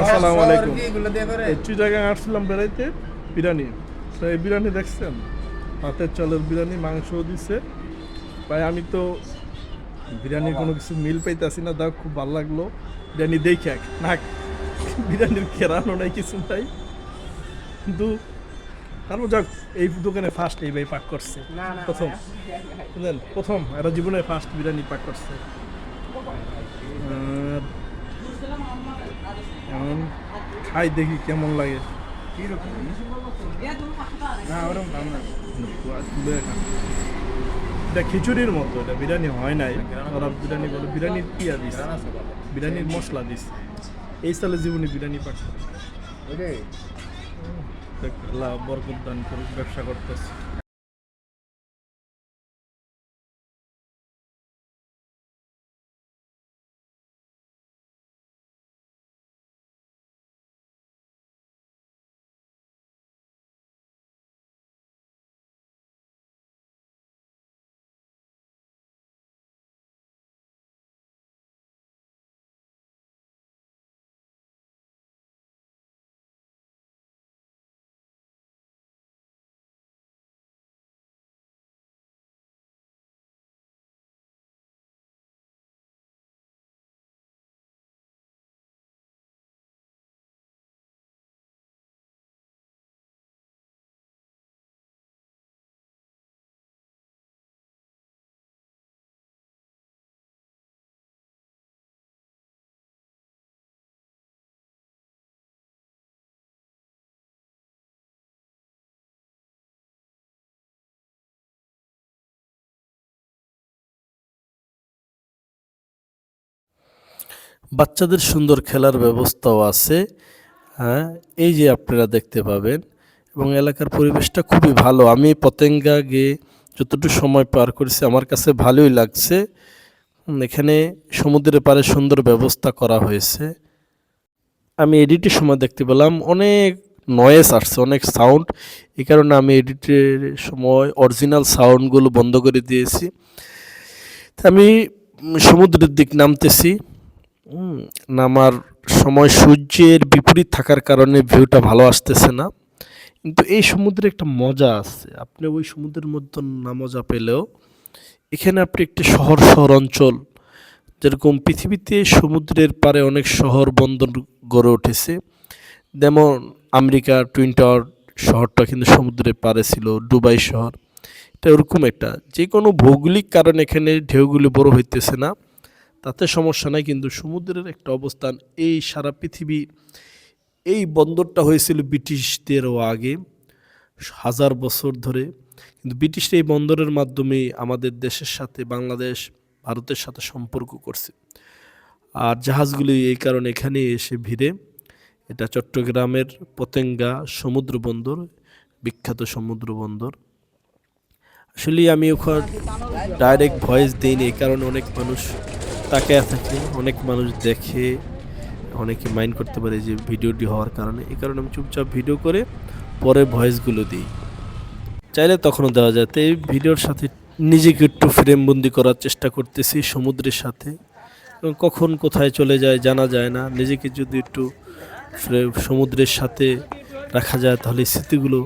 আসসালামু আলাইকুম। চিটাগাং আসছিলাম বেড়াইতে বিরিয়ানি। তো এই বিরিয়ানি দেখছেন? হাতের চালের বিরিয়ানি মাংসও দিছে। ভাই আমি তো বিরিয়ানির কোনো কিছু মিল পাইতেছি না দাও খুব ভালো লাগল। বিরিয়ানি দেখে না বিরিয়ানির কেরানো নাই কিছু নাই। কিন্তু তারপর যাক এই দোকানে ফার্স্ট এই ভাই পাক করছে। প্রথম। প্রথম এরা জীবনে ফার্স্ট বিরিয়ানি পাক করছে আর এখন খাই দেখি কেমন লাগে। এটা খিচুড়ির মতো এটা বিরিয়ানি হয় নাই। ওরা বিরিয়ানি বলে বিরিয়ানির পিয়া দিস বিরিয়ানির মশলা দিস এই সালে জীবনে বিরিয়ানি পাক আল্লাহ বরকত দান করুক ব্যবসা করতেছে। বাচ্চাদের সুন্দর খেলার ব্যবস্থাও আছে হ্যাঁ এই যে আপনারা দেখতে পাবেন এবং এলাকার পরিবেশটা খুবই ভালো। আমি পতেঙ্গা গিয়ে যতটুকু সময় পার করেছি, আমার কাছে ভালোই লাগছে। এখানে সমুদ্রের পাড়ে সুন্দর ব্যবস্থা করা হয়েছে। আমি এডিটের সময় দেখতে পেলাম, অনেক নয়েস আসছে, অনেক সাউন্ড এই কারণে আমি এডিটের সময় অরিজিনাল সাউন্ডগুলো বন্ধ করে দিয়েছি। আমি সমুদ্রের দিক নামতেছি। নামার সময় সূর্যের বিপরীত থাকার কারণে ভিউটা ভালো আসতেছে না। কিন্তু এই সমুদ্রে একটা মজা আছে। আপনি ওই সমুদ্রের মধ্যে না মজা পেলেও এখানে আপনি একটি শহর শহর অঞ্চল, যেরকম পৃথিবীতে সমুদ্রের পারে অনেক শহর বন্দর গড়ে উঠেছে। যেমন আমেরিকা, টুইন টাওয়ার শহরটা কিন্তু সমুদ্রের পারে ছিল, দুবাই শহর। এটা ওরকম একটা যে কোনো ভৌগোলিক কারণে এখানে ঢেউগুলি বড় হইতেছে না। তাতে সমস্যা নাই, কিন্তু সমুদ্রের একটা অবস্থান, এই সারা পৃথিবী, এই বন্দরটা হয়েছিল ব্রিটিশদেরও আগে, হাজার বছর ধরে। কিন্তু ব্রিটিশরা এই বন্দরের মাধ্যমে আমাদের দেশের সাথে বাংলাদেশ, ভারতের সাথে সম্পর্ক করছে। আর জাহাজগুলি এই কারণে এখানে এসে ভিড়ে। এটা চট্টগ্রামের পতেঙ্গা সমুদ্র বন্দর, বিখ্যাত সমুদ্র বন্দর। আসলে আমি ওখানে ডাইরেক্ট ভয়েস দিইনি, এই কারণে অনেক মানুষ তাকায় থাকে অনেক মানুষ দেখে, অনেকে মাইন্ড করতে পারে যে ভিডিওটি হওয়ার কারণে। এই কারণে আমি চুপচাপ ভিডিও করে পরে ভয়েসগুলো দিই। চাইলে তখনও দেওয়া যায়। তো এই ভিডিওর সাথে নিজেকে একটু ফ্রেমবন্দি করার চেষ্টা করতেছি সমুদ্রের সাথে। এবং কখন কোথায় চলে যায় জানা যায় না। নিজেকে যদি একটু সমুদ্রের সাথে রাখা যায় তাহলে স্মৃতিগুলো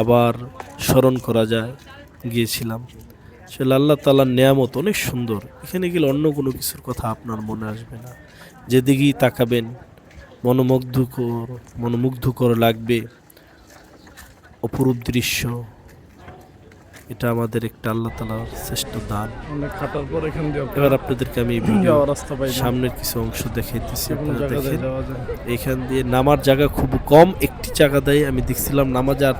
আবার স্মরণ করা যায়। গিয়েছিলাম। সে আল্লাহ তালার নেয়ামত অনেক সুন্দর। এখানে গেলে অন্য কোনো কিছুর কথা আপনার মনে আসবে না। যেদিকেই তাকাবেন মনোমুগ্ধকর মনোমুগ্ধকর লাগবে। অপরূপ দৃশ্য। এটা আমাদের একটা আল্লাহ তালার শ্রেষ্ঠ দান। এবার আপনাদেরকে আমি। সামনের কিছু অংশ দেখাইতেছি দেখেন। এখান দিয়ে নামার জায়গা খুব কম একটি জায়গা দেয় আমি দেখছিলাম নামাজার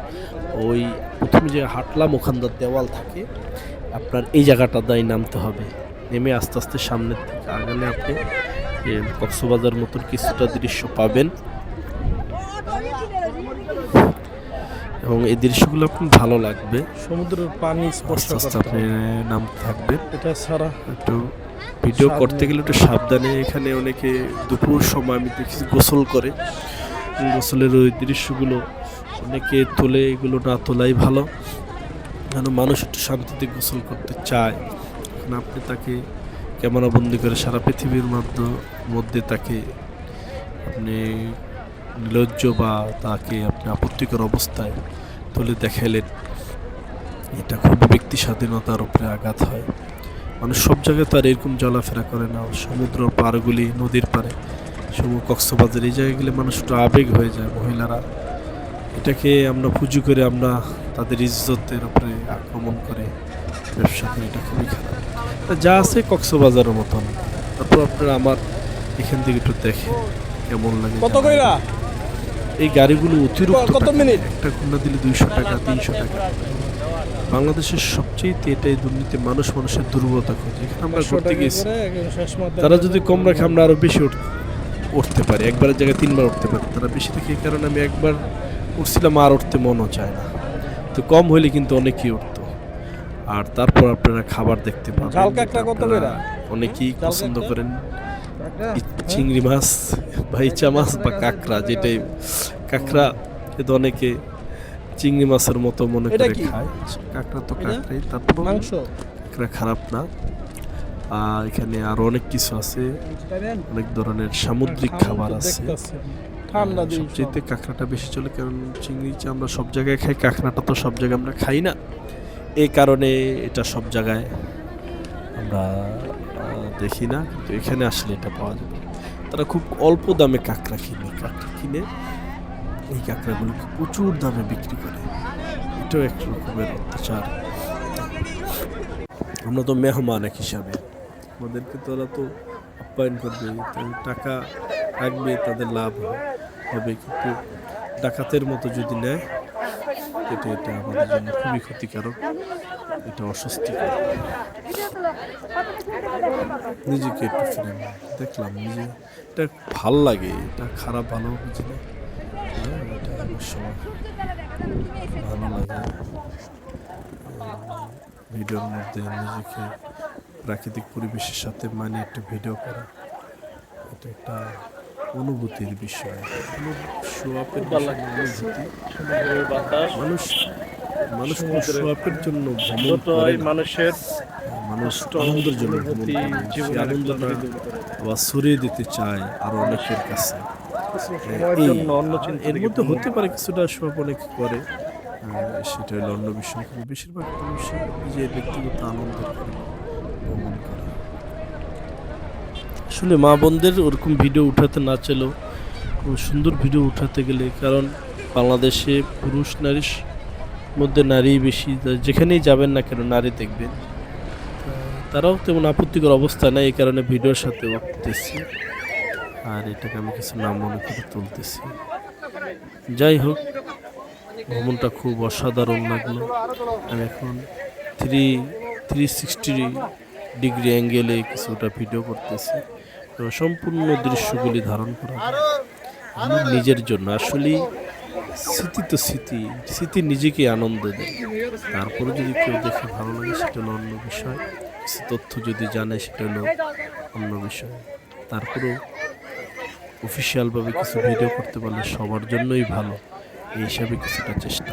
ওই প্রথমে যে হাঁটলাম ওখানকার দেওয়াল থাকে। আপনার এই জায়গাটা দায় নামতে হবে। নেমে আস্তে আস্তে সামনের দিকে আগালে আপনি কক্সবাজার মতন কিছুটা দৃশ্য পাবেন। এবং এই দৃশ্যগুলো আপনার ভালো লাগবে। সমুদ্রের পানি স্পর্শ আস্তে আপনি নামতে থাকবেন। এটা ছাড়া একটু ভিডিও করতে গেলে একটু সাবধানে। এখানে অনেকে দুপুর সময় আমি দেখি গোসল করে। গোসলের ওই দৃশ্যগুলো অনেকে তোলে এগুলো না তোলাই ভালো। যেন মানুষ একটু শান্তিতে গোসল করতে চায়। এখন আপনি তাকে ক্যামেরা বন্দি করে সারা পৃথিবীর মধ্য, মধ্যে তাকে আপনি নির্লজ্জ বা তাকে আপনি আপত্তিকর অবস্থায় তুলে দেখাইলেন, এটা খুব ব্যক্তি স্বাধীনতার উপরে আঘাত হয়। মানুষ সব জায়গায় তো আর এরকম চলাফেরা করে না। সমুদ্র পাড়গুলি, নদীর পাড়ে সমু কক্সবাজার এই জায়গায় গেলে মানুষ একটু আবেগ হয়ে যায়। মহিলারা এটাকে আমরা পুজো করে আমরা তাদের ইজ্জতের উপরে আক্রমণ করে ব্যবসা করে এটা খুবই খারাপ। যা আছে কক্সবাজারের মতন। তারপর আপনারা আমার এখান থেকে একটু দেখেন কেমন লাগে কত কইরা? এই গাড়িগুলো অতিরিক্ত কত মিনিট? একটা খুলনা দিলে দুইশো টাকা তিনশো টাকা। বাংলাদেশের সবচেয়ে এটাই দুর্নীতি মানুষ মানুষের দুর্বলতা খোঁজে। এখানে আমরা ঘুরতে গেছি। তারা যদি কম রাখে আমরা আরও বেশি উঠতে পারি। একবারের জায়গায় তিনবার উঠতে পারি। তারা বেশি দেখে এই কারণে আমি একবার উঠছিলাম আর উঠতে মনও চায় না। তো কম হইলে কিন্তু অনেকেই উঠতো। আর তারপর আপনারা খাবার দেখতে পাবেন? অনেকেই পছন্দ করেন। চিংড়ি মাছ বা ইচা মাছ বা কাঁকড়া যেটাই কাঁকড়া কিন্তু অনেকে চিংড়ি মাছের মতো মনে করে খায়। কাঁকড়া তো কাঁকড়াই তারপর কাঁকড়া খারাপ না। আর এখানে আরও অনেক কিছু আছে। অনেক ধরনের সামুদ্রিক খাবার আছে। ঠান্ডা দিন সবচেয়ে কাঁকড়াটা বেশি চলে, কারণ চিংড়ি আমরা সব জায়গায় খাই, কাঁকড়াটা তো সব জায়গায় আমরা খাই না। এই কারণে এটা সব জায়গায় আমরা দেখি না, কিন্তু এখানে আসলে এটা পাওয়া যাবে তারা খুব অল্প দামে কাঁকড়া কিনে কাঁকড়া কিনে এই কাঁকড়াগুলোকে প্রচুর দামে বিক্রি করে। এটাও এক রকমের অত্যাচার। আমরা তো মেহমান এক হিসাবে। আমাদেরকে তো ওরা তো আপ্যায়ন করবে টাকা রাখবে, তাদের লাভ হয়- হবে কিন্তু ডাকাতের মতো যদি নেয় এটা এটা আমাদের জন্য খুবই ক্ষতিকারক। এটা অস্বস্তিকর। নিজেকে একটু ফিরে দেখলাম নিজে এটা ভালো লাগে এটা খারাপ ভালো বুঝি হ্যাঁ, এটা ভালো লাগে। ভিডিওর মধ্যে নিজেকে প্রাকৃতিক পরিবেশের সাথে মানে একটা ভিডিও করা এটা একটা অনুভূতির বিষয়। মানুষ জন্য ভ্রমণ মানুষের মানুষ আনন্দের জন্য ভ্রমণ করে। আনন্দটা আবার ছড়িয়ে দিতে চায় আরও অনেকের কাছে। এই- জন্য অন্য চিন্তা এর থেকে মধ্যে হতে পারে কিছুটা সব অনেক করে। সেটা হলো অন্য বিষয় বেশিরভাগ মানুষ নিজের ব্যক্তিগত আনন্দ ভ্রমণ করে আসলে মা বোনদের ওরকম ভিডিও উঠাতে না চাইলেও সুন্দর ভিডিও উঠাতে গেলে, কারণ বাংলাদেশে পুরুষ নারীর মধ্যে নারী বেশি যেখানেই যাবেন না কেন, নারী দেখবেন। তারাও তেমন আপত্তিকর অবস্থা নেই, এই কারণে ভিডিওর সাথে উঠতেছি আর এটাকে আমি কিছু নাম মনে করে তুলতেছি। যাই হোক, ভ্রমণটা খুব অসাধারণ লাগল। আমি এখন থ্রি থ্রি সিক্সটি ডিগ্রি অ্যাঙ্গেলে কিছুটা ভিডিও করতেছি। সম্পূর্ণ দৃশ্যগুলি ধারণ করা। আমার নিজের জন্য আসলে স্মৃতি তো স্মৃতি স্মৃতি নিজেকে আনন্দ দেয়। তারপরে যদি কেউ দেখে ভালো লাগে, সেটা হলো অন্য বিষয়। কিছু তথ্য যদি জানে, সেটা হলো অন্য বিষয়। তারপরেও অফিসিয়ালভাবে কিছু ভিডিও করতে পারলে সবার জন্যই ভালো। এই হিসাবে কিছুটা চেষ্টা।